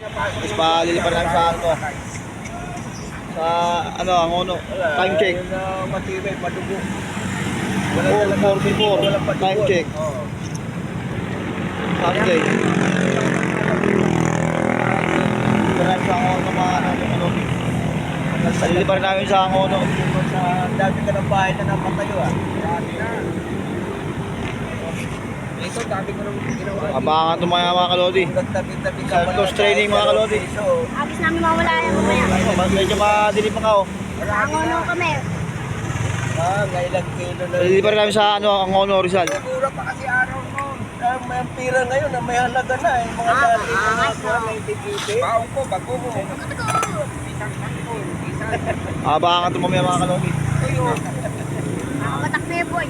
Mas palilipan namin sa ano. Sa ano, ang ono, time check. Matibay, madugo. 444, time check. Oo. Saturday. Palilipan sa ang ono, mga ano, ano. Palilipan namin sa ang ono. Sa dami ka ng bahay na napatayo ah. Dami na. Ito, dami ko nang ginawa. Abangan ito mga mga kalodi. Nagtabi-tabi ka Santos training, mga kalodi. So, Abis namin mawala yan mamaya. Mas medyo madilim pa ka oh. Ang uno kami. ah, ngailang kilo na. Palilipan namin sa ano, ang ono Rizal. Mura pa kasi araw noon. Ah, may pira ngayon na may halaga na eh. Mga Ah, dati na ah, mga so. kuha tigite. Baong ko, bago mo. Isang isang Abangan ito mamaya mga kalodi. Ayun. Nakakatak na boy.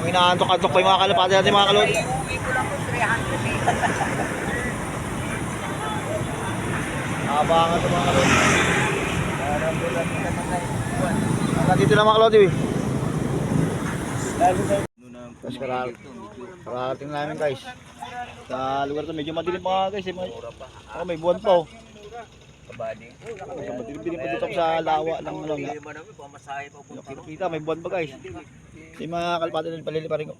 Kung inaantok-antok pa yung mga kalapati natin mga kalodi. Iuwi ko lang ko 300 eh. Abangan ito mga kalodi. Parang bulan ka na mga kalodi. eh. Karar- kararating namin guys. Sa lugar to medyo madilim pa guys. Eh. Oh, may buwan pa oh. Pa dito sa lawa ng ano. Hindi ro. Kita may buwan pa guys. Yung mga kalapati natin palili pa rin ko.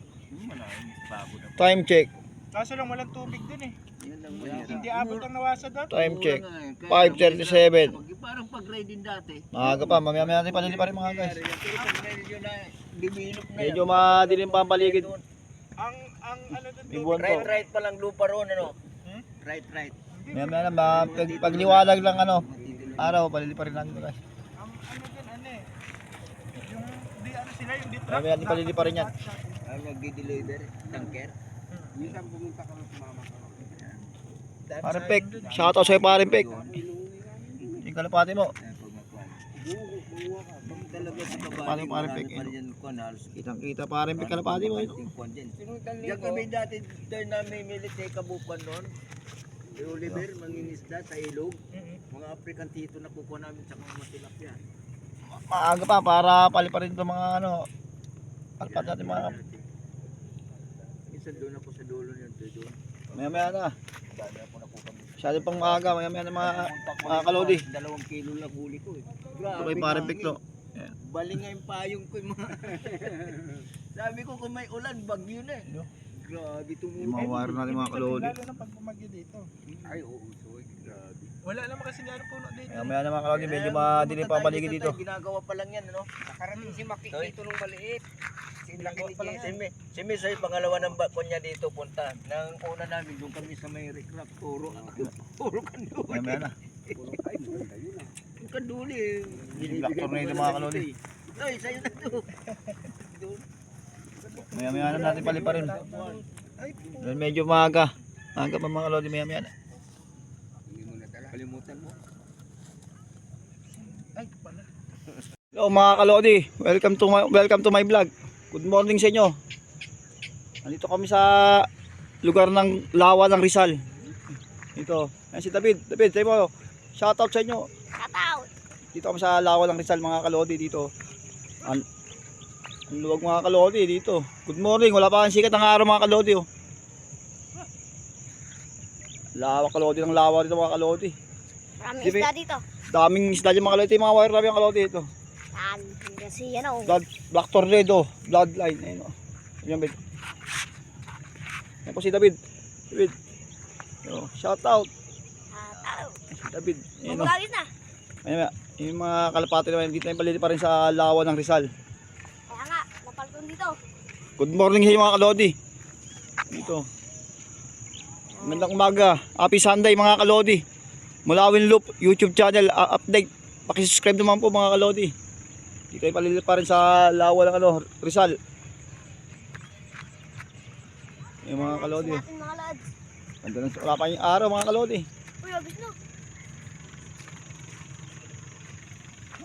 Time check. Kaso lang walang tubig dun eh. Hindi abot ang nawasa doon. Time check. 5.37. Parang pag-ride din dati. Maaga pa. Mamaya mamaya natin palili pa rin mga guys. Medyo na na madilim pa ang paligid. Ang ang ano doon Right, right pa lang lupa roon ano. Hmm? Right, right. Maya maya na. ma- Pag, pagliwalag lang ano. Araw palili pa rin natin guys. ang ano doon ano eh. Yung di ano sila yung di Maya truck. maya natin palili pa rin yan. Ang nagdi-deliver, tanker. Minsan pumunta ka sa mama ko. Parang pek. Shoutout sa'yo parang pek. Yung kalapati mo. Parang marami pek, Kitang kita parang pek kalapati mo. Kwan din. Yung kami dati doon namin military kabupan noon. Si Oliver, mangingisda sa ilog. Mga African tito na kukuha namin sa mga tilapia. Maaga pa para pali pa rin itong mga ano. Kalapati natin mga. Minsan doon ako sa dulo to doon. Maya maya na. Dami ako nakuha kami. Masyado pang maaga. Maya maya na mga, mga kalodi. Dalawang kilo lang huli ko eh. Ito kay parang pek to. Baling nga yung payong ko yung mga... Sabi ko kung may ulan, bagyo na eh. Ano? Grabe Yung tumulong. mga wire natin mga kalodi. Lalo na pag bumagyo dito. Ay, oo, soy. Grabe. Wala naman kasi nga puno dito. Maya maya na mga kalodi. Medyo madilim pa ang paligid dito. Ginagawa pa lang yan, ano? Nakarating si Maki dito nung maliit. Si Laki ni Jay. Si, Mi- si Miss ay pangalawa ng bakon niya dito punta. Nang una namin, doon kami sa may recraft. Puro, puro kanduli. Maya maya na. Puro kanduli. Yung black tornado mga kalodi. Ay, sa'yo na to. Maya maya na natin pali pa rin. Doon medyo maaga. Maaga pa mga kalodi. Maya maya na. Kalimutan mo. Ay, pala. Hello mga kalodi, welcome to my, welcome to my vlog. Good morning sa inyo. Nandito kami sa lugar ng Lawa ng Rizal. Ito, ayan si David. David, say mo, shoutout sa inyo. Shout out. Dito kami sa Lawa ng Rizal mga kalodi dito. Ang, ang luwag mga kalodi dito. Good morning, wala pa ang sikat ng araw mga kalodi. Oh. Lawa kalodi ng lawa dito mga kalodi. Maraming isda dito. Daming isda dyan mga kalodi. Mga wire namin mga kalodi dito. Yan. Kasi yan o. Blood, Black Tornado, Bloodline. Ayun o. Yan, David. Yan po si David. David. Yo, shout out. Shout out. Si David. Ayun o. Na. Ayun, yung mga kalapati naman, dito na yung palili pa rin sa lawa ng Rizal. Dito. Good morning sa mga kalodi. Dito. Magandang umaga. Happy Sunday mga kalodi. Mulawin Loop YouTube channel uh, update. Paki-subscribe naman po mga kalodi. Dito ay palili pa rin sa lawa ng ano, Rizal. Yung mga kalodi. Ganda ng wala pa yung araw mga kalodi. Uy, abis na.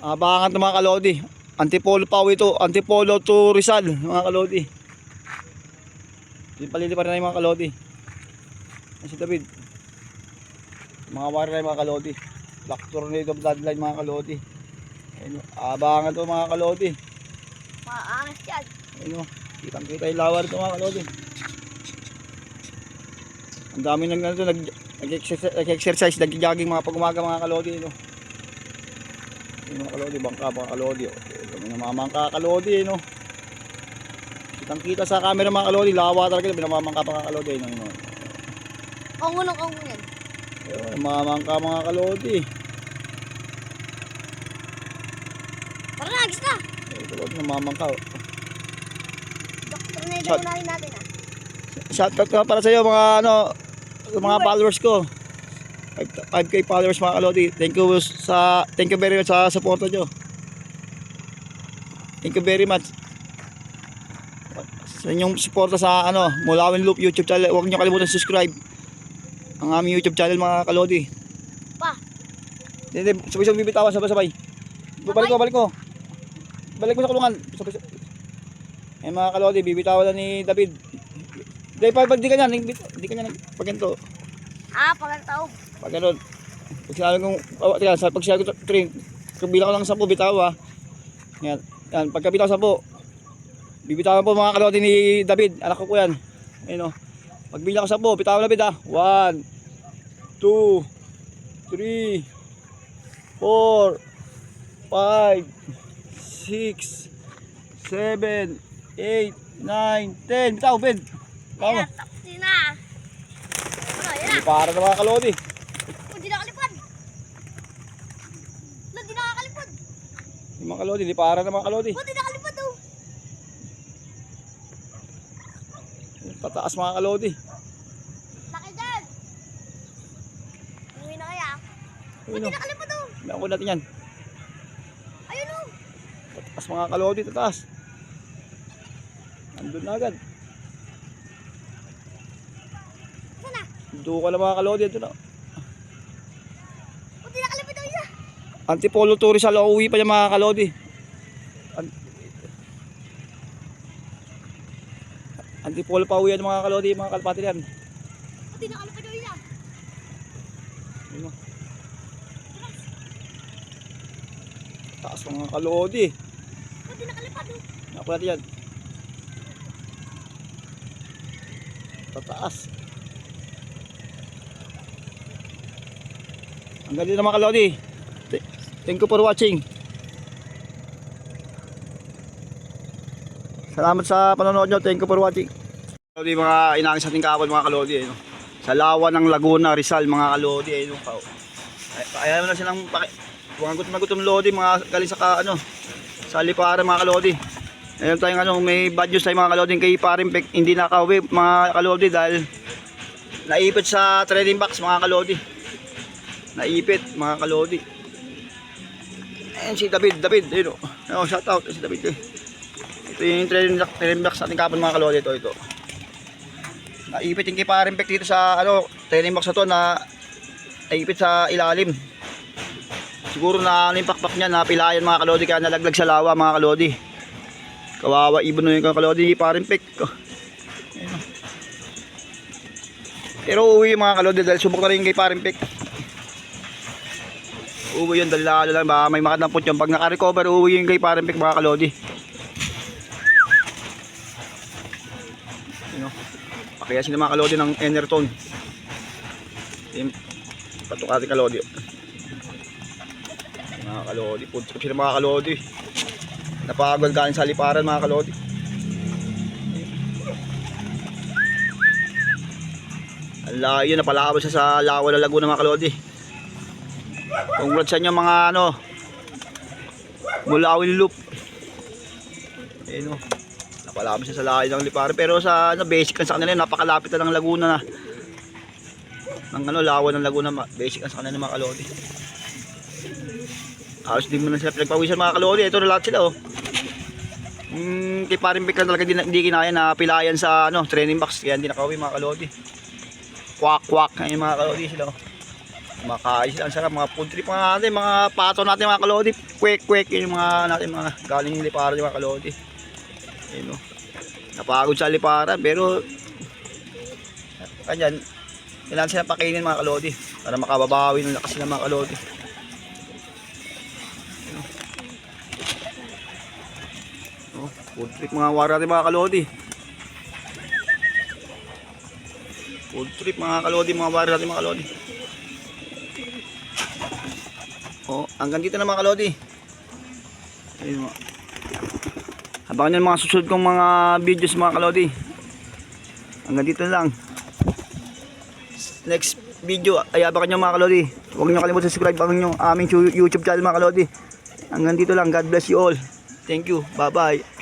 Abangan ng mga kalodi. Antipolo pa ito. Antipolo to Rizal mga kalodi. Yung palili pa rin na yung mga kalodi. Yan si David. Mga wire na yung mga kalodi. Black tornado bloodline mga kalodi. Ayun, abangan to mga kalodi. Maangas yan. Ayun o. Kitang kita yung lawar ito mga kalodi. Ang dami nag, nag, nag, Nag-exercise, nag-exercise nag-jogging mga pag umaga mga kalodi. No? Yung mga kalodi, bangka mga kalodi. Oh. Namamangka kalodi. No? Kitang kita sa camera mga kalodi. Lawa talaga. Binamamangka pa mga kalodi. No? No? Kongo ng kongo yan. Ayun, namamangka mga kalodi. Tara na, agis na. Kalodi namamangka. Oh. Doktor na yung unahin natin ah. Shoutout ka para sa iyo mga ano mga followers ko. 5 5k followers mga kalodi. Thank you sa thank you very much sa suporta nyo. Thank you very much. Sa inyong suporta sa ano, Mulawin Loop YouTube channel. Huwag niyo kalimutan subscribe. Ang aming YouTube channel mga kalodi. Pa. Hindi, sabay-sabay bibitawan, sabay-sabay. Balik ko, balik ko. Balik mo sa kulungan. Sabay Eh mga kalodi, bibitawan na ni David. Hindi, pag pag di ka niyan, hindi ka niyan, pag ganito, Ah, pagkataob. pag ganun. Pag sinabi kong, oh, sa- pag sinabi ko, kabilang ko lang sa 10, bitawa. Yan, yan, pagka bitaw sa 10, bibitawan po mga kalodi ni David, anak ko po yan. Ayun o. Pag bilang ko sa 10, bitawan David ha. 1, 2, 3, 4, 5, 6, 7, 8, 9, 10. Bitaw, Ben. Tama. Ayan, tapos na. Ano, yan na. Para na mga kalodi. Oh, di nakalipad. Lo, di nakakalipad. Yung mga kalodi, di para na mga kalodi. Di nakalipad oh. Pataas mga kalodi. Laki dyan. Umuwi na kaya. Oh, Ayun di o. nakalipad oh. Meron natin yan. Ayun oh. Pataas mga kalodi, tataas. Andun na agad. Saan na? Ka na mga kalodi, andun na. Oh, di nakalipad oh isa. Antipolo Tourist sa uwi pa niya mga kalodi. An- Antipolo pa uwi yan mga kalodi, mga kalpati yan. Di nakalipad oh isa. Ayun o. Taas mga kalodi. Oh, di nakalipad oh. Naku natin yan. Tataas. Ang galing na mga kalodi. Th- Thank you for watching. Salamat sa panonood nyo. Thank you for watching. Kalodi mga inaangin sa ating kapal mga kalodi. Eh, no? Sa lawa ng Laguna, Rizal mga kalodi. Eh, no? Ayaw mo na silang gutom na gutom lodi, mga galing sa ka, ano, sa liparan mga kalodi. Ayun tayong ano, may bad news tayo mga kalodi kay paring Pek, hindi nakauwi mga kalodi dahil naipit sa trading box mga kalodi. Naipit mga kalodi. Ayun si David, David, ayun o. Oh, shout out si David. Eh. Ito yung trading box natin kapon mga kalodi ito, ito. Naipit yung kay paring Pek dito sa ano, trading box na to na naipit sa ilalim. Siguro na ano yung pakpak niya, napilayan mga kalodi kaya nalaglag sa lawa mga kalodi. Kawawa ibon na yung kalodi parin pek. Oh. Pero yung mga kalodi dahil subok na rin kay parin pek. Uuwi yun dahil lalo lang baka may makatampot yun. Pag naka-recover uuwi yung kay parin pek mga kalodi. Ayun, oh. Pakaya sila mga kalodi ng Enerton. Patukati kalodi. Mga kalodi, punta ko sila mga kalodi. Napagod galing sa liparan mga kalodi. Ang layo, napalabas sa lawa ng Laguna mga kalodi. Congrats sa inyo mga ano, Mulawin Loop. Ayun o, napalabas siya sa layo ng liparan. Pero sa ano, basic sa kanila, napakalapit na ng Laguna na. Ng ano, lawa ng Laguna, basic sa kanila mga kalodi. Ayos din mo na sila pinagpawisan mga kalori. Ito na lahat sila oh. Hmm, kay paring Vic lang talaga di, di kinaya na pilayan sa ano, training box. Kaya hindi nakauwi mga kalori. Kwak kwak ngayon mga kalori sila oh. Sila. Ang sarap mga food trip mga natin. Mga pato natin mga kalori. Kwek kwek yun yung mga natin mga galing liparan yung mga kalori. Ayun oh. Napagod sa liparan pero kanyan kailangan sila pakainin mga kalori para makababawi ng lakas ng mga kalori. Oh, food trip mga wara natin mga kalodi. Food trip mga kalodi, mga bari natin mga kalodi. Oh, hanggang dito na mga kalodi. Ayun mga. Abangan nyo mga susunod kong mga videos mga kalodi. Hanggang dito lang. Next video, ay abangan nyo mga kalodi. Huwag nyo kalimutan subscribe ang aming YouTube channel mga kalodi. Hanggang dito lang. God bless you all. Thank you. Bye bye.